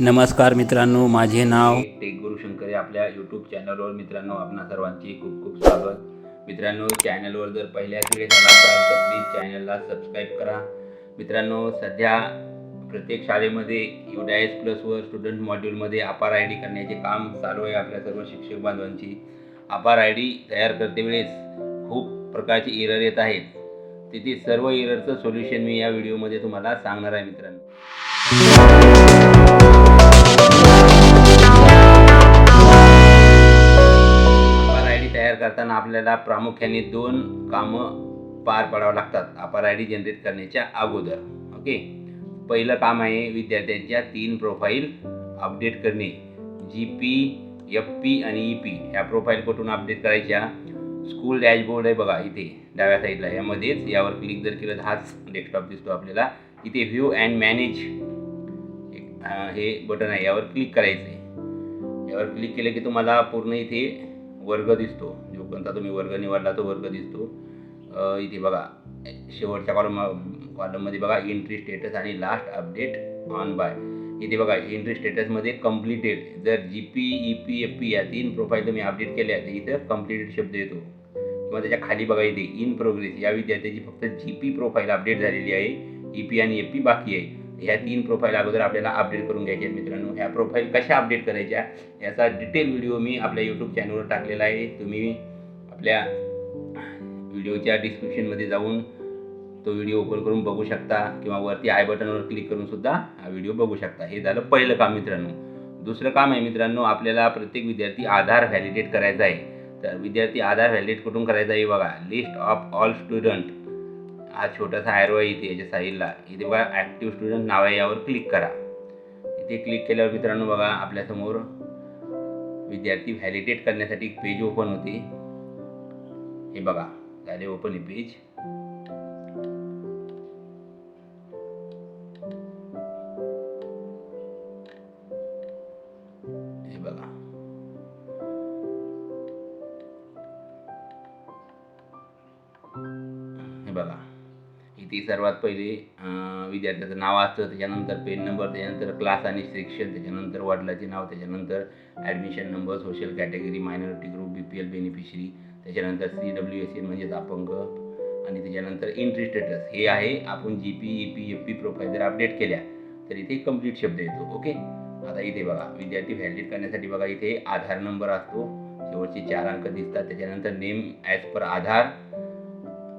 नमस्कार मित्रांनो माझे नाव टेक गुरु शंकरे आपल्या यूट्यूब चॅनलवर मित्रांनो आपणा सर्वांची खूप खूप स्वागत. मित्रांनो चॅनलवर जर पहिल्याच वेळेस आला असाल तर प्लीज चॅनलला सबस्क्राईब करा. मित्रांनो सध्या प्रत्येक शाळेमध्ये युडायस प्लसवर स्टुडंट मॉड्यूलमध्ये अपार आय डी करण्याचे काम चालू आहे आपल्या सर्व शिक्षक बांधवांची. अपार आय डी तयार करते वेळेस खूप प्रकारचे एरर येत आहेत. तिथे सर्व एररचं सोल्युशन मी या व्हिडिओमध्ये तुम्हाला सांगणार आहे मित्रांनो. तयार करताना आपल्याला प्रामुख्याने दोन कामं पार पाडावं लागतात. अपार आय डी जनरेट करण्याच्या अगोदर. ओके पहिलं काम आहे विद्यार्थ्यांच्या तीन प्रोफाईल अपडेट करणे. जी पी एफ पी आणि ई पी ह्या प्रोफाईल कुठून अपडेट करायच्या? स्कूल डॅशबोर्ड आहे बघा इथे डाव्या साईडला यामध्येच यावर क्लिक जर केलं तर हाच डेस्कटॉप दिसतो आपल्याला. इथे व्ह्यू अँड मॅनेज हे बटन आहे. यावर क्लिक करायचं आहे यावर क्लिक केलं की तुम्हाला पूर्ण इथे वर्ग दिसतो. जो कोणता तुम्ही वर्ग निवडला तो वर्ग दिसतो. इथे बघा शेवटच्या कॉलम कॉलममध्ये बघा एंट्री स्टेटस आणि लास्ट अपडेट ऑन बाय इथे बघा एंट्री स्टेटसमध्ये कम्प्लिटेड जर G P E P F P या तीन प्रोफाईल तुम्ही अपडेट केल्या तर इथं कम्प्लिटेड शब्द येतो. किंवा त्याच्याखाली बघा इथे इन प्रोग्रेस या विद्यार्थ्याची फक्त जी पी प्रोफाईल अपडेट झालेली आहे. ई पी आणि एफ पी बाकी आहे. ह्या तीन प्रोफाईल अगोदर आपल्याला अपडेट करून घ्यायचे आहेत मित्रांनो. ह्या प्रोफाईल कशा अपडेट करायच्या याचा डिटेल व्हिडिओ मी आपल्या यूट्यूब चॅनलवर टाकलेला आहे. तुम्ही आपल्या व्हिडिओच्या डिस्क्रिप्शनमध्ये जाऊन तो व्हिडिओ ओपन करून बघू शकता किंवा वरती आय बटनवर क्लिक करून सुद्धा हा व्हिडिओ बघू शकता. हे झालं पहिलं काम मित्रांनो. दुसरं काम आहे मित्रांनो आपल्याला प्रत्येक विद्यार्थी आधार व्हॅलिडेट करायचा आहे. तर विद्यार्थी आधार व्हॅलिडेट कुठून करायचा आहे बघा लिस्ट ऑफ ऑल स्टुडंट हा छोटासा आयरो आहे इथे याच्या साईडला इथे बघा ॲक्टिव्ह स्टुडंट नाव आहे यावर क्लिक करा. इथे क्लिक केल्यावर मित्रांनो बघा आपल्यासमोर विद्यार्थी व्हॅलिडेट करण्यासाठी एक पेज ओपन होते. हे बघा झाले ओपन हे पेज सर्वात पहिले विद्यार्थ्याचं नाव असतं त्याच्यानंतर पेन नंबर त्याच्यानंतर क्लास आणि सेक्शन त्याच्यानंतर वडिलाचे नाव त्याच्यानंतर admission number social category minority group B P L beneficiary त्याच्यानंतर सी डब्ल्यू एस सी म्हणजेच अपंग आणि त्याच्यानंतर एंट्री स्टेटस हे आहे आपण G P E P F P profile जर अपडेट केल्या तर इथे कंप्लीट शब्द येतो ओके आता इथे बघा विद्यार्थी व्हॅलिडेट करण्यासाठी बघा इथे आधार नंबर असतो. शेवटचे चार अंक दिसतात. त्याच्यानंतर नेम ॲज पर आधार.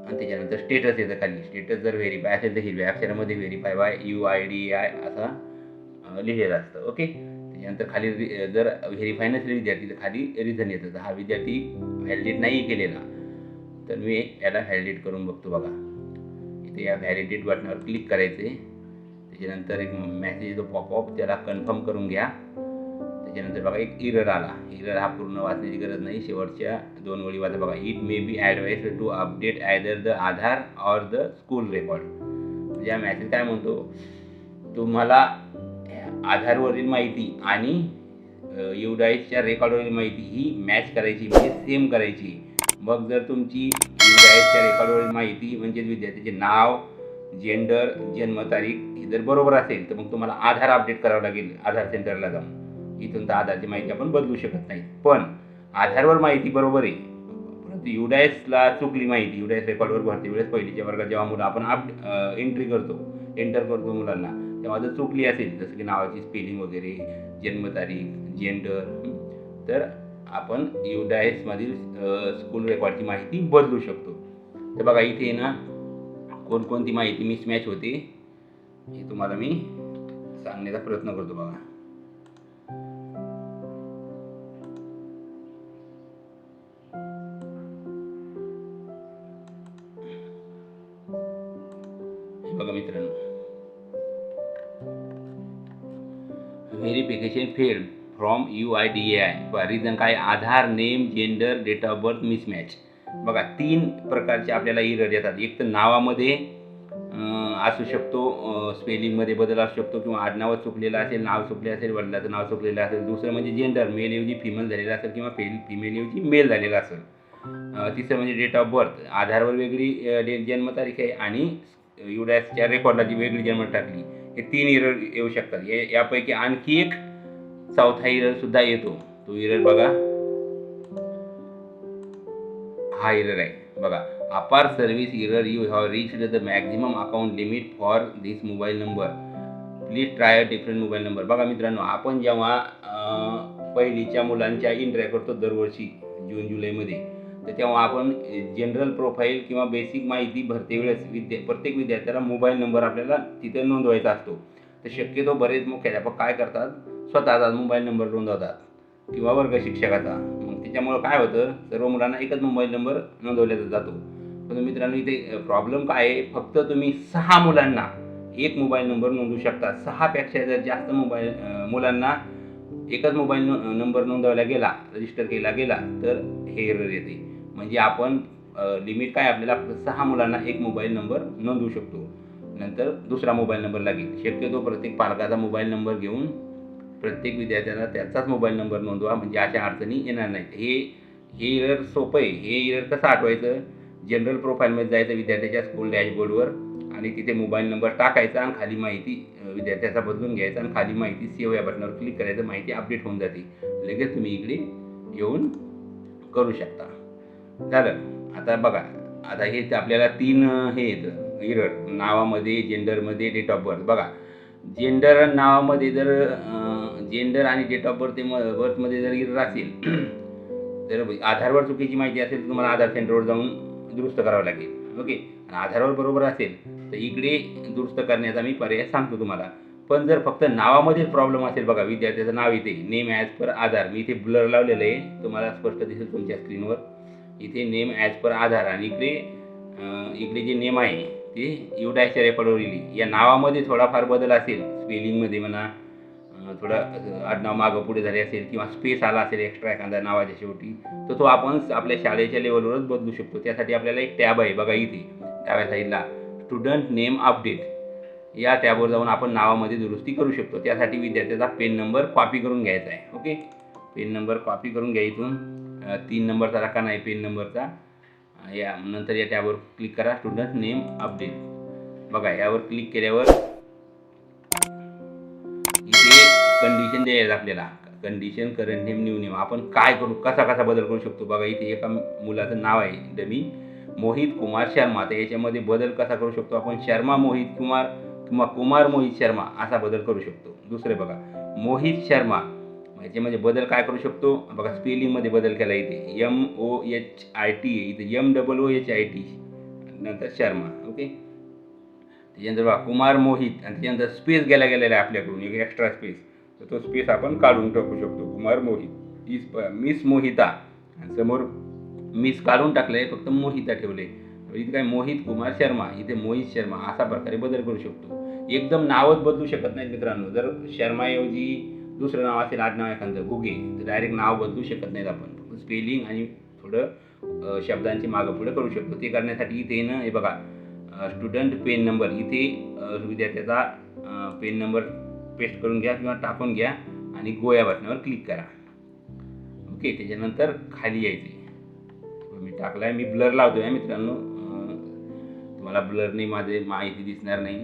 आणि त्याच्यानंतर स्टेटस येतं खाली. स्टेटस जर व्हेरीफाय असेल तर हिरव्या अक्षरामध्ये verify by U I D I असा लिहिलेलं असतं. ओके त्याच्यानंतर खाली जर व्हेरीफाय नसेल विद्यार्थी तर खाली रिझन येतं. तर हा विद्यार्थी व्हॅलिडेट नाही केलेला. तर मी याला व्हॅलिडेट करून बघतो बघा. इथे या व्हॅलिडेट बटनावर क्लिक करायचे त्याच्यानंतर एक मॅसेज येतो पॉपअप त्याला कन्फर्म करून घ्या. त्याच्यानंतर बघा एक इरर आला. इरर हा पूर्ण वाचण्याची गरज नाही. शेवटच्या दोन ओळी वाचा बघा. It may be advise to update either the Aadhaar or the school record म्हणजे हा मॅसेज काय म्हणतो? तुम्हाला आधारवरील माहिती आणि युडाईसच्या रेकॉर्डवरील माहिती ही मॅच करायची म्हणजे सेम करायची. मग जर तुमची युडाईसच्या रेकॉर्डवरील माहिती म्हणजे विद्यार्थ्याचे नाव जेंडर जन्मतारीख ही जर बरोबर असेल तर मग तुम्हाला आधार अपडेट करावं लागेल. आधार सेंटरला जाऊन. इथून तर आधारची माहिती आपण बदलू शकत नाही. पण आधारवर माहिती बरोबर आहे. परंतु युडायसला चुकली माहिती. युडायस रेकॉर्डवर भरती वेळेस पहिलीच्या वर्गात जेव्हा मुलं आपण अप एंट्री करतो एंटर करतो मुलांना तेव्हा जर चुकली असेल जसं की नावाची स्पेलिंग वगैरे जन्मतारीख जेंडर तर आपण युडायसमधील स्कूल रेकॉर्डची माहिती बदलू शकतो. तर बघा इथे ना कोणकोणती माहिती मिसमॅच होते हे तुम्हाला मी सांगण्याचा प्रयत्न करतो बघा. Verification from U I D A I reason काय? Aadhaar name gender date of birth mismatch बघा तीन प्रकारचे आपल्याला इरर येतात. एक तर नावामध्ये असू शकतो स्पेलिंगमध्ये बदल असू शकतो किंवा आडनावं चुकलेलं असेल नाव चुकले असेल वडिलाचं नाव चुकलेलं असेल दुसरं म्हणजे जेंडर मेलऐवजी फिमेल झालेलं असेल किंवा फेल फिमेलऐवजी मेल झालेलं असेल. तिसरं म्हणजे डेट ऑफ बर्थ आधारवर वेगळी जन्मतारीख आहे आणि युडॅसच्या रेकॉर्डला जी वेगळी जन्म टाकली. हे तीन इरर येऊ शकतात. यापैकी आणखी एक चौथा इरर सुद्धा येतो. तो इरर बघा. हा इरर आहे. बघा Apaar service error you have reached the maximum account limit for this mobile number please try a different mobile number बघा मित्रांनो आपण जेव्हा पहिलीच्या मुलांच्या इंट्रॅ करतो दरवर्षी जून जुलैमध्ये तर तेव्हा आपण जनरल प्रोफाईल किंवा बेसिक माहिती भरते वेळेस विद्या प्रत्येक विद्यार्थ्याला मोबाईल नंबर आपल्याला तिथे नोंदवायचा असतो. तर शक्यतो बरेच मुख्याध्यापक काय करतात स्वतःचा मोबाईल नंबर नोंदवतात. किंवा वर्ग शिक्षकाचा. मग त्याच्यामुळं काय होतं? सर्व मुलांना एकच मोबाईल नंबर नोंदवल्या जातो. पण मित्रांनो इथे प्रॉब्लेम काय आहे? फक्त तुम्ही सहा मुलांना एक मोबाईल नंबर नोंदवू शकता. सहापेक्षा जर जास्त मोबाईल मुलांना एकच मोबाईल नंबर नोंदवला गेला रजिस्टर केला गेला तर हे एरर येते. म्हणजे आपण लिमिट काय आपल्याला? सहा मुलांना एक मोबाईल नंबर नोंदवू शकतो. नंतर दुसरा मोबाईल नंबर लागेल. शक्यतो प्रत्येक पालकाचा मोबाईल नंबर घेऊन प्रत्येक विद्यार्थ्याला त्याचाच मोबाईल नंबर नोंदवा म्हणजे अशा अडचणी येणार नाहीत. हे हे इरर सोपं आहे. हे इरर कसं आठवायचं? जनरल प्रोफाईलमध्ये जायचं विद्यार्थ्याच्या स्कूल डॅशबोर्डवर आणि तिथे मोबाईल नंबर टाकायचा आणि खाली माहिती विद्यार्थ्याचा बदलून घ्यायचा आणि खाली माहिती सेव्ह या बटनावर क्लिक करायचं माहिती अपडेट होऊन जाते. लगेच तुम्ही इकडे येऊन करू शकता. झालं. आता बघा. आता हे आपल्याला तीन हे येतं. इरर नावामध्ये जेंडरमध्ये डेट ऑफ बर्थ बघा. जेंडर नावामध्ये जर जेंडर आणि डेट ऑफ बर्थ बर्थमध्ये जर इरर असेल जर आधारवर चुकीची माहिती असेल तर तुम्हाला आधार सेंटरवर जाऊन दुरुस्त करावं लागेल. ओके आणि आधारवर बरोबर असेल तर इकडे दुरुस्त करण्याचा मी पर्याय सांगतो तुम्हाला. पण जर फक्त नावामध्येच प्रॉब्लेम असेल बघा विद्यार्थ्याचं नाव इथे नेम ॲज पर आधार. मी इथे ब्लर लावलेलं आहे. तुम्हाला स्पष्ट दिसेल तुमच्या स्क्रीनवर इथे नेम ॲज पर आधार. आणि इकडे इकडे जे नेम आहे ते युडायच्या रेकॉर्डवर लिहिली या नावामध्ये थोडाफार बदल असेल स्पेलिंगमध्ये म्हणा थोडं आडनाव मागं पुढे झाले असेल किंवा स्पेस आला असेल एक्स्ट्रा एखादा नावाच्या शेवटी तर तो आपण आपल्या शाळेच्या लेवलवरच बदलू शकतो. त्यासाठी आपल्याला एक टॅब आहे बघा इथे डाव्या साईडला स्टुडंट नेम अपडेट या टॅबवर जाऊन आपण नावामध्ये दुरुस्ती करू शकतो. त्यासाठी विद्यार्थ्याचा पेन नंबर कॉपी करून घ्यायचा आहे. ओके पेन नंबर कॉपी करून घ्या इथून. तीन नंबरचा रका नाही पेन नंबरचा या नंतर या टॅबवर क्लिक करा. स्टुडंट नेम अपडेट बघा यावर क्लिक केल्यावर इथे कंडिशन द्यायला आपल्याला. Condition current name new name आपण काय करू कसा कसा बदल करू शकतो? बघा इथे एका मुलाचं नाव आहे डमी मोहित कुमार शर्मा. तर याच्यामध्ये बदल कसा करू शकतो? आपण शर्मा मोहित कुमार किंवा कुमार मोहित शर्मा असा बदल करू शकतो. दुसरे बघा मोहित शर्मा. म्हणजे याच्यामध्ये म्हणजे बदल काय करू शकतो? बघा स्पेलिंगमध्ये बदल केला इथे. M O H I T इथे M double O H I T नंतर शर्मा ओके त्याच्यानंतर बघा कुमार मोहित. आणि त्याच्यानंतर स्पेस गेला गेलेला आहे आपल्याकडून. एक एक्स्ट्रा स्पेस तर तो स्पेस आपण काढून टाकू शकतो. Kumar Mohit. Is miss uh, Mohita. आणि समोर मिस काढून टाकलं आहे फक्त मोहिता ठेवले इथे काय मोहित कुमार शर्मा. इथे मोहित शर्मा. असा प्रकारे बदल करू शकतो. एकदम नावच बदलू शकत नाही मित्रांनो. जर शर्माऐवजी दुसरं नाव असेल आडनाव एखादं गुगे. तर डायरेक्ट नाव बदलू शकत नाहीत आपण. फक्त स्पेलिंग आणि थोडं शब्दांची मागं पुढे करू शकतो. ते करण्यासाठी इथे ना हे बघा. स्टुडंट पेन नंबर इथे विद्यार्थ्याचा पेन नंबर पेस्ट करून घ्या किंवा टाकून घ्या आणि गो या बटनावर क्लिक करा. ओके त्याच्यानंतर खाली यायचे. मी टाकला आहे मी ब्लर लावतो आहे मित्रांनो. अं, तुम्हाला ब्लरने माझे माहिती दिसणार नाही.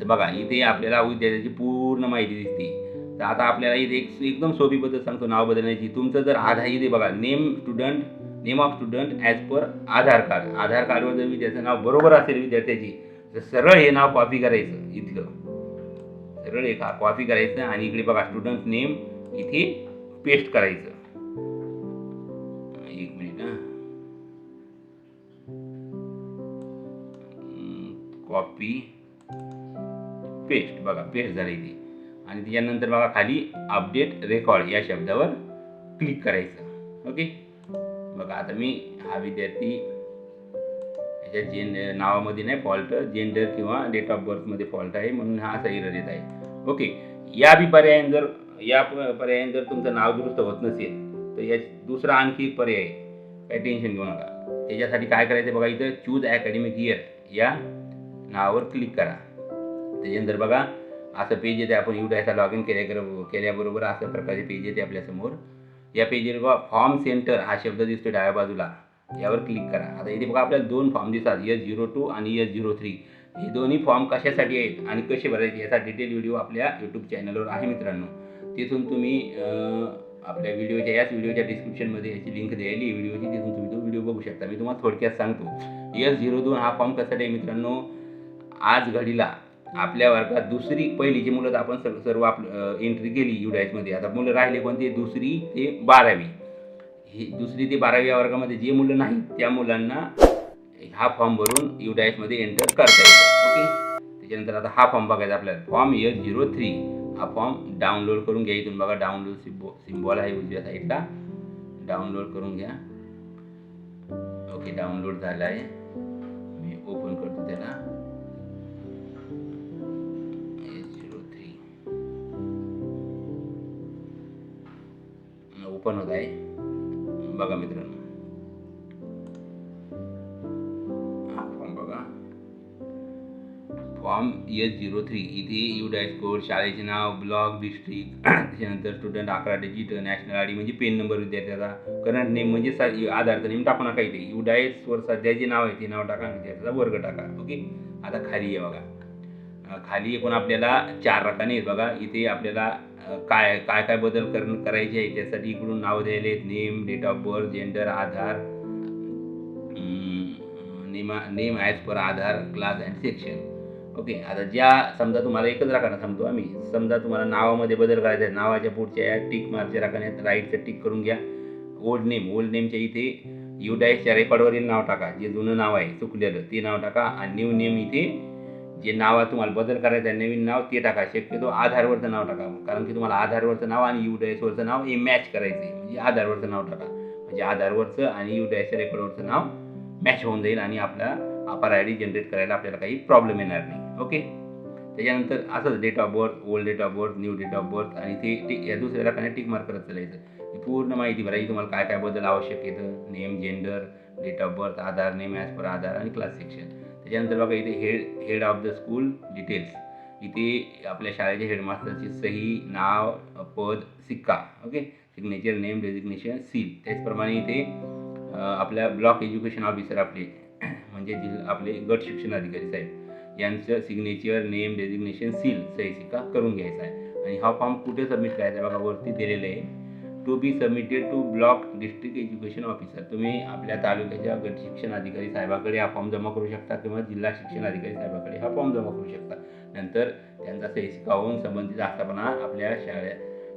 तर बघा इथे आपल्याला विद्यार्थ्याची पूर्ण माहिती दिसते. तर आता आपल्याला इथे एक एकदम सोपी पद्धत सांगतो नाव बदलण्याची. तुमचं जर आधार इथे बघा name student name of student as per Aadhaar card Aadhaar कार्डवर जर विद्यार्थ्याचं नाव बरोबर असेल विद्यार्थ्याची तर सरळ हे नाव कॉपी करायचं इथलं. सरळ हे कॉपी करायचं आणि इकडे बघा स्टुडंट नेम इथे पेस्ट करायचं. एक मिनिट हां. कॉपी पेस्ट बघा पेस्ट झालं इथे. आणि त्याच्यानंतर बघा खाली अपडेट रेकॉर्ड या शब्दावर क्लिक करायचं. ओके बघा आता मी हा विद्यार्थी याच्या जेन नावामध्ये नाही फॉल्ट जेंडर किंवा डेट ऑफ बर्थमध्ये फॉल्ट आहे म्हणून हा असा एरर येत आहे. ओके या बी पर्यायाने जर या पर्यायाने जर तुमचं नाव दुरुस्त होत नसेल तर या दुसरा आणखी एक पर्याय आहे. काही टेन्शन घेऊ नका. त्याच्यासाठी काय करायचं बघा इथं चूज अकॅडमिक इयर या नावावर क्लिक करा. त्याच्यानंतर बघा असं पेज येते आपण युडायचा लॉग इन केल्या केल्याबरोबर असं प्रकारचे पेज येते आपल्यासमोर या पेजवर बघा फॉर्म सेंटर हा शब्द दिसतो डाव्या बाजूला. यावर क्लिक करा. आता इथे बघा आपल्याला दोन फॉर्म दिसतात एस झिरो टू आणि एस झिरो थ्री हे दोन्ही फॉर्म कशासाठी आहेत आणि कसे भरायचे याचा डिटेल व्हिडिओ आपल्या यूट्यूब चॅनलवर आहे मित्रांनो. तिथून तुम्ही आपल्या व्हिडिओच्या याच व्हिडिओच्या डिस्क्रिप्शनमध्ये याची लिंक द्यायली. व्हिडिओची तिथून तुम्ही तो व्हिडिओ बघू शकता. मी तुम्हाला थोडक्यात सांगतो. एस झिरो दोन हा फॉर्म कशासाठी आहे मित्रांनो? आज घडीला आपल्या वर्गात दुसरी पहिलीची मुलं तर आपण सर्व सर्व आपलं एंट्री केली युडायसमध्ये आता मुलं राहिले कोणते? दुसरी ते बारावी. ही दुसरी ते बारावी या वर्गामध्ये जे मुलं नाहीत त्या मुलांना हा फॉर्म भरून युडायसमध्ये एंटर करता येतो. ओके? त्याच्यानंतर आता हा फॉर्म बघायचा आपल्याला. फॉर्म एस झिरो थ्री हा फॉर्म डाउनलोड करून घ्या इथून बघा. डाउनलोड सिम्बॉ सिम्बॉल आहे उजव्या साईडला डाउनलोड करून घ्या. ओके डाउनलोड झाला आहे. मी ओपन करतो त्याला. ओपन होत आहे. बघा मित्रांनो. हा फॉर्म बघा. फॉर्म एस झिरो थ्री इथे यू डॅश कोड शाळेचे नाव ब्लॉक डिस्ट्रिक्ट त्याच्यानंतर स्टुडंट अकरा डिजिट नॅशनल आय डी म्हणजे पेन नंबर विद्यार्थ्याचा करंट नेम म्हणजे सा आधारचं नेम टाकू नका इथे यू डायसवर सध्या जे नाव आहे ते नाव टाका विद्यार्थ्याचा वर्ग टाका. ओके आता खाली आहे बघा. खाली एकूण आपल्याला चार रकाने आहेत बघा. इथे आपल्याला काय काय काय बदल कर करायचे आहे त्यासाठी इकडून नाव द्यायला आहेत. Name date of birth gender Aadhaar. नेमा name as per Aadhaar class and section okay आता ज्या समजा तुम्हाला एकच राखाना सांगतो आम्ही. समजा तुम्हाला नावामध्ये बदल करायचा आहे. नावाच्या पुढच्या या टिक मार्कच्या राखाण्यात राईटचं टिक करून घ्या. ओल्ड नेम ओल्ड नेमच्या इथे युडाईसच्या रेकॉर्डवरील नाव टाका. जे जुनं नाव आहे चुकलेलं ते नाव टाका. आणि न्यू नेम इथे जे नावात तुम्हाला बदल करायचा आहे नवीन नाव ते टाका. शक्यतो आधारवरचं नाव टाका. कारण की तुम्हाला आधारवरचं नाव आणि युडाईसवरचं नाव हे मॅच करायचं आहे म्हणजे आधारवरचं नाव टाका. म्हणजे आधारवरचं आणि युडाईसच्या रेकॉर्डवरचं नाव मॅच होऊन जाईल आणि आपला अपार आय डी जनरेट करायला आपल्याला काही प्रॉब्लेम येणार नाही. ओके त्याच्यानंतर असंच date of birth old date of birth new date of birth आणि ते टिक या दुसऱ्या रकाने टिक मार्क करत चालायचं. ही पूर्ण माहिती भरायची तुम्हाला काय काय बदल आवश्यक येतं name gender date of birth Aadhaar name as per Aadhaar आणि क्लास सेक्शन त्याच्यानंतर बघा इथे head head of the school details इथे आपल्या शाळेच्या हेडमास्टरची सही नाव पद सिक्का okay signature name designation seal त्याचप्रमाणे इथे आपल्या ब्लॉक एज्युकेशन ऑफिसर आपले म्हणजे जिल्हा आपले गट शिक्षण अधिकारी साहेब. यांचं सिग्नेचर नेम डेजिग्नेशन सील सही सिक्का करून घ्यायचा आहे. आणि हा फॉर्म कुठे सबमिट करायचा आहे? बघा वरती दिलेलं आहे. To be submitted to block district education officer तुम्ही आपल्या तालुक्याच्या गट शिक्षण अधिकारी साहेबाकडे हा फॉर्म जमा करू शकता किंवा जिल्हा शिक्षण अधिकारी साहेबाकडे हा फॉर्म जमा करू शकता. नंतर त्यांचा सही सिक्का होऊन संबंधित आस्थापना आपल्या शाळे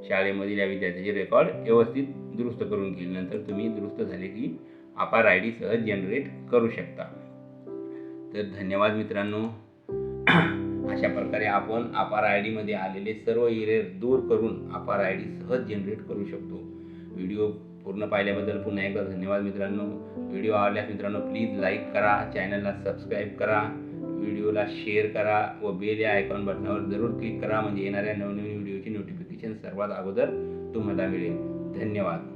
शाळेमधील या विद्यार्थ्याचे रेकॉर्ड व्यवस्थित दुरुस्त करून घेईल. नंतर तुम्ही दुरुस्त झाले की आपार आय डी सहज जनरेट करू शकता. तर धन्यवाद मित्रांनो. अशा प्रकारे आपण अपार आय डीमध्ये आलेले सर्व इरेर दूर करून अपार आय डी सहज जनरेट करू शकतो. व्हिडिओ पूर्ण पाहिल्याबद्दल पुन्हा एकदा धन्यवाद मित्रांनो. व्हिडिओ आवडल्यास मित्रांनो प्लीज लाईक करा चॅनलला सबस्क्राईब करा व्हिडिओला शेअर करा व बेल या आयकॉन बटनावर जरूर क्लिक करा. म्हणजे येणाऱ्या नवनवीन व्हिडिओची नोटिफिकेशन सर्वात अगोदर तुम्हाला मिळेल. धन्यवाद.